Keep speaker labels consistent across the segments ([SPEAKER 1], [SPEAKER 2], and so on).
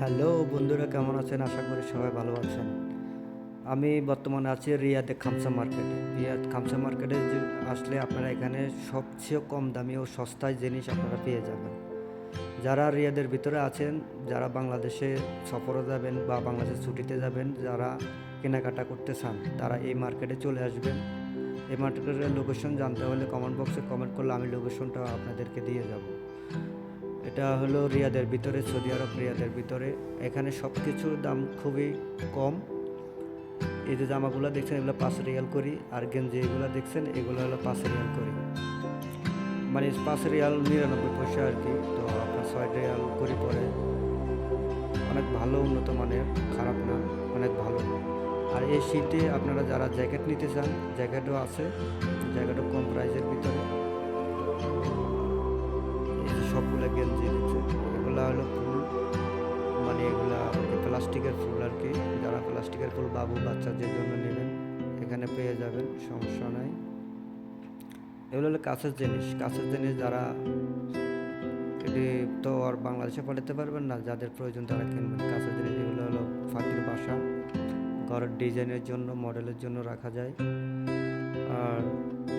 [SPEAKER 1] Hello বন্ধুরা, কেমন আছেন? আশা করি সবাই ভালো আছেন। আমি বর্তমানে আছি রিয়াদে খামসা মার্কেটে। রিয়াদ খামসা মার্কেটে আসলে আপনারা এখানে সবচেয়ে কম দামি ও সস্তায় জিনিস আপনারা পেয়ে যাবেন। যারা রিয়াদের ভিতরে আছেন, যারা বাংলাদেশে সফরে যাবেন বা বাংলাদেশে ছুটিতে যাবেন, যারা কেনাকাটা করতে চান, তারা এই মার্কেটে চলে আসবেন। এই মার্কেটের লোকেশন জানতে হলে কমেন্ট বক্সে কমেন্ট করলে আমি লোকেশনটা আপনাদেরকে দিয়ে যাব। এটা হলো রিয়াদের ভিতরে, সৌদি আরব রিয়াদের ভিতরে। এখানে সব কিছুর দাম খুবই কম। এই যে জামাগুলো দেখছেন, এগুলো পাঁচ রিয়াল করি। আর গেঞ্জি এগুলো দেখছেন, এগুলো হলো পাঁচ রিয়াল করি। মানে পাঁচ রিয়াল নিরানব্বই পয়সা আর কি। তো আপনার ছয় রিয়াল করি পরে। অনেক ভালো, উন্নত মানের, খারাপ না, অনেক ভালো। আর এই শীতে আপনারা যারা জ্যাকেট নিতে চান, জ্যাকেটও আছে। জ্যাকেটও কম প্রাইসের ভিতরে। সবগুলো গেঞ্জি দেখছেন এগুলা হলো ফুল মানে এগুলা প্লাস্টিকের ফুল আর কি। যারা প্লাস্টিকের ফুল বাবু বাচ্চাদের জন্য নেবেন, এখানে পেয়ে যাবেন, সমস্যা নাই। এগুলো হলো কাছের জিনিস। কাছের জিনিস যারা এটি তো আর বাংলাদেশে পাঠাতে পারবেন না, যাদের প্রয়োজন তারা কিনবেন। কাছের জিনিস এগুলো হলো ফাঁকির বাসা। ঘরের ডিজাইনের জন্য, মডেলের জন্য রাখা যায়। আর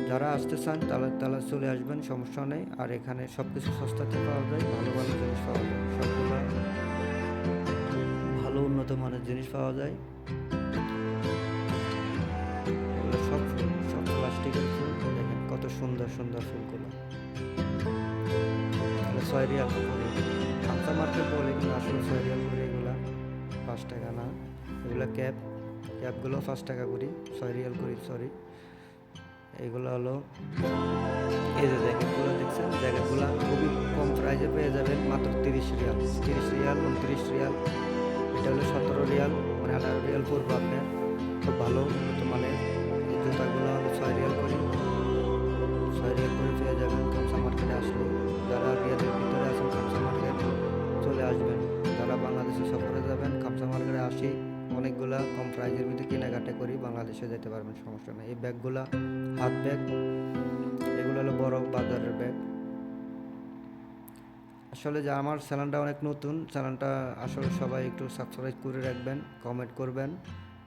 [SPEAKER 1] যারা আসতে চান, তাহলে তাহলে চলে আসবেন, সমস্যা নেই। আর এখানে সব কিছু সস্তাতে পাওয়া যায়, ভালো ভালো জিনিস পাওয়া যায়, সবগুলো ভালো, উন্নত মানের জিনিস পাওয়া যায়। সব সব প্লাস্টিকের ফুল দেখেন কত সুন্দর সুন্দর ফুলগুলো। ছয় রিয়াল করে খামসা মার্কেট বলে কিন্তু আসলে ছয় রিয়াল করে এগুলা পাঁচ টাকা না। এগুলো ক্যাপ, ক্যাপগুলো পাঁচ টাকা করি ছয় রিয়াল করি সরি এইগুলো হলো, এই যে জ্যাকেটগুলো দেখছেন, জ্যাকেটগুলো খুবই কম প্রাইসে পেয়ে যাবেন, মাত্র তিরিশ রিয়াল তিরিশ রিয়াল, উনত্রিশ রিয়াল। এটা হলো সতেরো রিয়াল মানে আঠারো রিয়াল পড়ব আপনার। খুব ভালো মানে জুতাগুলো হলো ছয় রিয়াল করে। প্রাইজের ভিতরে কেনাকাটা করি, বাংলাদেশে যেতে পারবেন, সমস্যা নেই। এই ব্যাগগুলা, হাত ব্যাগ, এগুলো হলো বড় বাজারের ব্যাগ। আসলে যে, আমার চ্যানেলটা অনেক নতুন, চ্যানেলটা আসলে সবাই একটু সাবস্ক্রাইব করে রাখবেন কমেন্ট করবেন,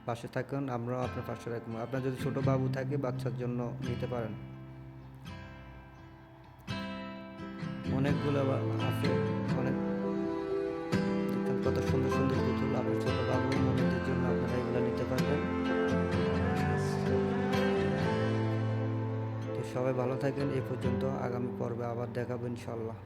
[SPEAKER 1] পাশে থাকুন, আমরাও আপনার পাশে রাখব। আপনার যদি ছোট বাবু থাকে, বাচ্চার জন্য নিতে পারেন। অনেকগুলো আছে, অনেক কত সুন্দর সুন্দর সবাই ভালো থাকেন এই পর্যন্ত আগামী পর্বে আবার দেখাবো ইনশাল্লাহ